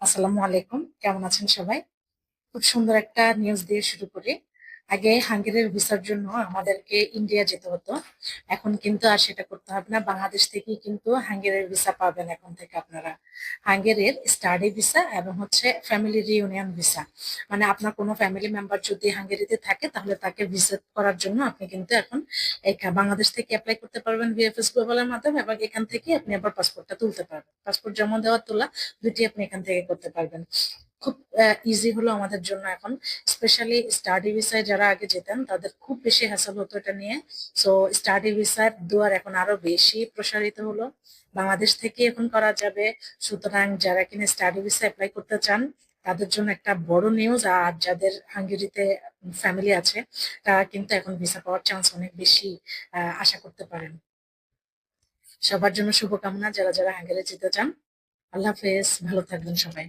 আসসালামু আলাইকুম। কেমন আছেন সবাই? খুব সুন্দর একটা নিউজ দিয়ে শুরু করি। আগে হাঙ্গেরির ভিসার জন্য আমাদেরকে ইন্ডিয়া যেতে হতো। এখন কিন্তু আর সেটা করতে হবে না। বাংলাদেশ থেকেই কিন্তু হাঙ্গেরির ভিসা পাবেন এখন থেকে আপনারা। হাঙ্গেরির স্টাডি ভিসা এবং হচ্ছে ফ্যামিলি রিউনিয়ন ভিসা। মানে আপনার কোনো ফ্যামিলি মেম্বার যদি হাঙ্গেরিতে থাকে, তাহলে তাকে ভিজিট করার জন্য আপনি কিন্তু এখন বাংলাদেশ থেকে অ্যাপ্লাই করতে পারবেন ভিএফএস গ্লোবালের মাধ্যমে এবং এখান থেকে আপনি আবার পাসপোর্টটা তুলতে পারবেন। পাসপোর্ট জমা দেওয়া তোলা দুটি আপনি এখান থেকে করতে পারবেন। খুব ইজি হলো আমাদের জন্য এখন। স্পেশালি স্টাডি ভিসায় যারা আগে যেতেন, তাদের খুব বেশি হ্যাসল হতো এটা নিয়ে। সো স্টাডি ভিসার দুয়ার এখন আরও বেশি প্রসারিত হলো। বাংলাদেশ থেকে এখন করা যাবে। সুতরাং যারা কিনা স্টাডি ভিসা অ্যাপ্লাই করতে চান, তাদের জন্য একটা বড় নিউজ আর যাদের হাঙ্গেরিতে ফ্যামিলি আছে, তারা কিন্তু এখন ভিসা পাওয়ার চান্স অনেক বেশি আশা করতে পারেন। সবার জন্য শুভকামনা, যারা যারা হাঙ্গেরি যেতে চান। আল্লাহ হাফেজ, ভালো থাকবেন সবাই।